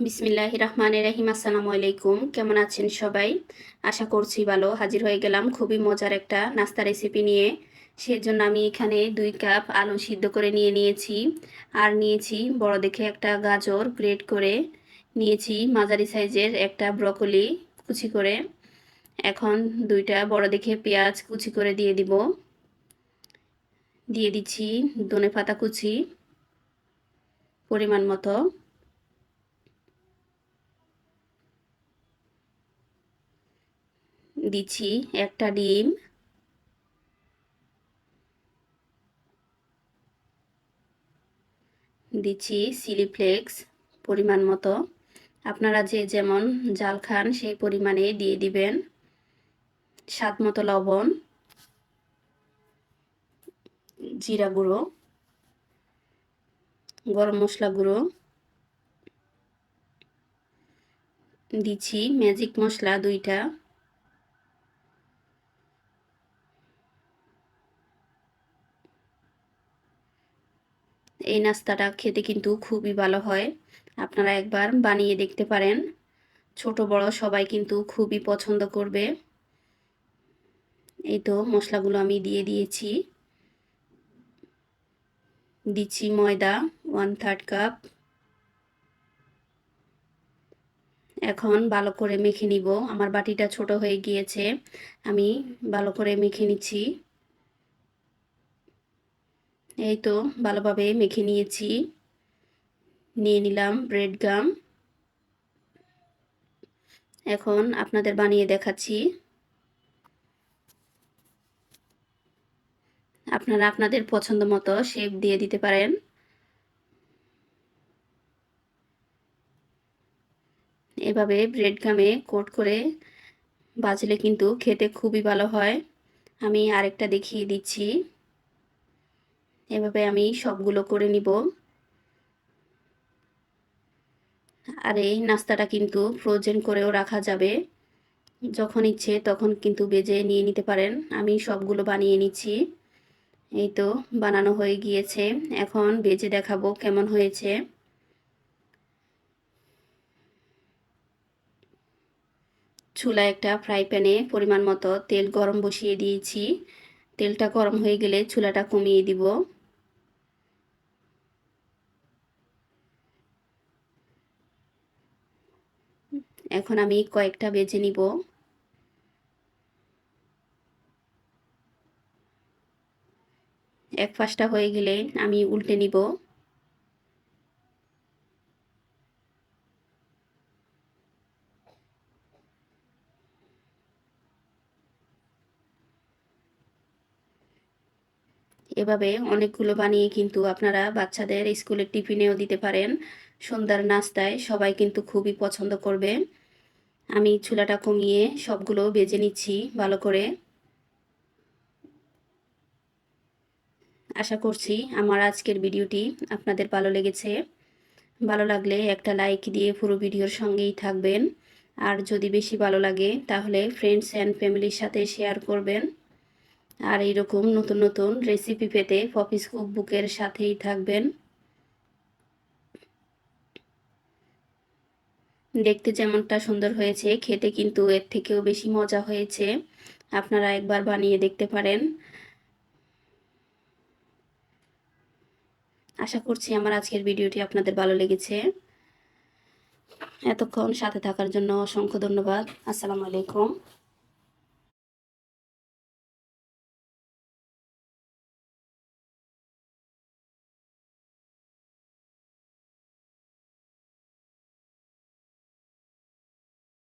বিসমিল্লাহ রহমান রাহিম আসসালামু আলাইকুম। কেমন আছেন সবাই? আশা করছি ভালো। হাজির হয়ে গেলাম খুবই মজার একটা নাস্তা রেসিপি নিয়ে। সেজন্য আমি এখানে দুই কাপ আলু সিদ্ধ করে নিয়ে নিয়েছি। আর নিয়েছি বড় দেখে একটা গাজর গ্রেট করে। নিয়েছি মাঝারি সাইজের একটা ব্রকলি কুচি করে। এখন দুইটা বড় দেখে পেঁয়াজ কুচি করে দিয়ে দিব। দিয়ে দিচ্ছি ধনে পাতা কুচি পরিমাণ মতো। দিচ্ছি একটা ডিম। দিচ্ছি চিলি ফ্লেক্স পরিমাণ মতো। আপনারা যে যেমন জাল খান সেই পরিমাণে দিয়ে দিবেন। স্বাদ মতো লবণ, জিরা গুঁড়ো, গরম মশলা গুঁড়ো। দিচ্ছি ম্যাজিক মশলা দুইটা। এই নাস্তাটা খেতে কিন্তু খুবই ভালো হয়। আপনারা একবার বানিয়ে দেখতে পারেন। ছোট, বড় সবাই কিন্তু খুবই পছন্দ করবে। এই তো মশলাগুলো আমি দিয়ে দিয়েছি। দিচ্ছি ময়দা ওয়ান থার্ড কাপ এখন ভালো করে মেখে নিব। আমার বাটিটা ছোট হয়ে গিয়েছে। আমি ভালো করে মেখে নিচ্ছি। এই তো ভালোভাবে মেখে নিয়েছি। নিয়ে নিলাম ব্রেড গাম এখন আপনাদের বানিয়ে দেখাচ্ছি। আপনারা আপনাদের পছন্দ মতো শেপ দিয়ে দিতে পারেন। এভাবে ব্রেড গামে কোট করে বাজলে কিন্তু খেতে খুবই ভালো হয়। আমি আরেকটা দেখিয়ে দিচ্ছি। এভাবে আমি সবগুলো করে নিব। আর এই নাস্তাটা কিন্তু ফ্রোজেন করেও রাখা যাবে। যখন ইচ্ছে তখন কিন্তু বেজে নিয়ে নিতে পারেন। আমি সবগুলো বানিয়ে নিচ্ছি। এই তো বানানো হয়ে গিয়েছে। এখন বেজে দেখাবো কেমন হয়েছে। চুলা একটা ফ্রাই প্যানে পরিমাণ মতো তেল গরম বসিয়ে দিয়েছি। তেলটা গরম হয়ে গেলে চুলাটা কমিয়ে দিব। এখন আমি কয়েকটা বেজে নিব। এক পাশটা হয়ে গেলে আমি উল্টে নিব। এভাবে অনেকগুলো বানিয়ে কিন্তু আপনারা বাচ্চাদের স্কুলের টিফিনেও দিতে পারেন। সন্ধ্যার নাস্তায় সবাই কিন্তু খুবই পছন্দ করবে। আমি চুলাটা কমিয়ে সবগুলো বেজে নিচ্ছি ভালো করে। আশা করছি আমার আজকের ভিডিওটি আপনাদের ভালো লেগেছে। ভালো লাগলে একটা লাইক দিয়ে পুরো ভিডিওর সঙ্গেই থাকবেন। আর যদি বেশি ভালো লাগে তাহলে ফ্রেন্ডস অ্যান্ড ফ্যামিলির সাথে শেয়ার করবেন। আর এইরকম নতুন নতুন রেসিপি পেতে পপিস কুকবুকের সাথেই থাকবেন। দেখতে যেমনটা সুন্দর হয়েছে, খেতে কিন্তু এর থেকেও বেশি মজা হয়েছে। আপনারা একবার বানিয়ে দেখতে পারেন। আশা করছি আমার আজকের ভিডিওটি আপনাদের ভালো লেগেছে। এতক্ষণ সাথে থাকার জন্য অসংখ্য ধন্যবাদ। আসসালামু আলাইকুম।